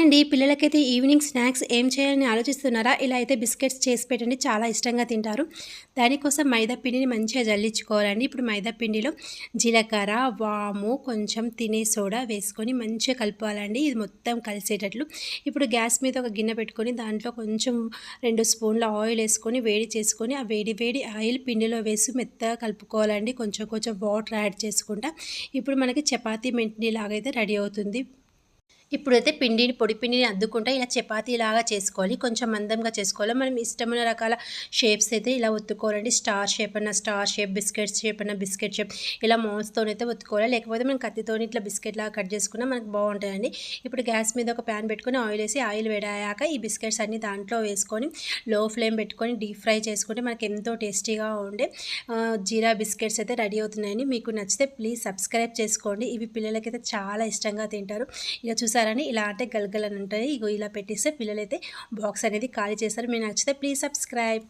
అండి. పిల్లలకైతే evening snacks ఏం చేయాలని ఆలోచిస్తున్నారా? ఇలా అయితే బిస్కెట్స్ చేసి పెట్టండి. చాలా ఇష్టంగా తింటారు. దానికోసం మైదా పిండిని మంచిగా జల్లించుకోవాలండి. ఇప్పుడు మైదా పిండిలో జీలకర్ర వాము కొంచెం తినే సోడా వేసుకొని మంచిగా కలుపుకోవాలండి ఇది మొత్తం కలిసేటట్లు. ఇప్పుడు గ్యాస్ మీద ఒక గిన్నె పెట్టుకొని దాంట్లో కొంచెం రెండు స్పూన్ల ఆయిల్ వేసుకొని వేడి చేసుకొని ఆ వేడి వేడి ఆయిల్ పిండిలో వేసి మెత్తగా కలుపుకోవాలండి. కొంచెం కొంచెం వాటర్ యాడ్ చేసుకుంటా. ఇప్పుడు మనకి చపాతీ మెంటిని లాగైతే రెడీ అవుతుంది. ఇప్పుడైతే పిండిని పొడి పిండిని అద్దుకుంటే ఇలా చపాతీ లాగా చేసుకోవాలి. కొంచెం మందంగా చేసుకోవాలి. మనం ఇష్టమైన రకాల షేప్స్ అయితే ఇలా ఒత్తుకోవాలండి. స్టార్ షేప్ అన్న స్టార్ షేప్ బిస్కెట్ షేప్ అన్న బిస్కెట్ షేప్ ఇలా మౌన్స్తో ఒత్తుకోవాలి. లేకపోతే మనం కత్తితో ఇట్లా బిస్కెట్ లాగా కట్ చేసుకున్నా మనకు బాగుంటుందండి ఇప్పుడు గ్యాస్ మీద ఒక ప్యాన్ పెట్టుకొని ఆయిల్ వేసి ఆయిల్ వేడాక ఈ బిస్కెట్స్ అన్ని దాంట్లో వేసుకొని లో ఫ్లేమ్ పెట్టుకొని డీప్ ఫ్రై చేసుకుంటే మనకి ఎంతో టేస్టీగా ఉండే జీరా బిస్కెట్స్ అయితే రెడీ అవుతున్నాయని మీకు నచ్చితే ప్లీజ్ సబ్స్క్రైబ్ చేసుకోండి. ఇవి పిల్లలకైతే చాలా ఇష్టంగా తింటారు. ఇలా చూసారు చూసారని ఇలా అంటే గలగలని ఉంటాయి ఇగో ఇలా పెట్టేస్తే పిల్లలైతే బాక్స్ అనేది ఖాళీ చేస్తారు. మీరు నచ్చితే ప్లీజ్ సబ్స్క్రైబ్.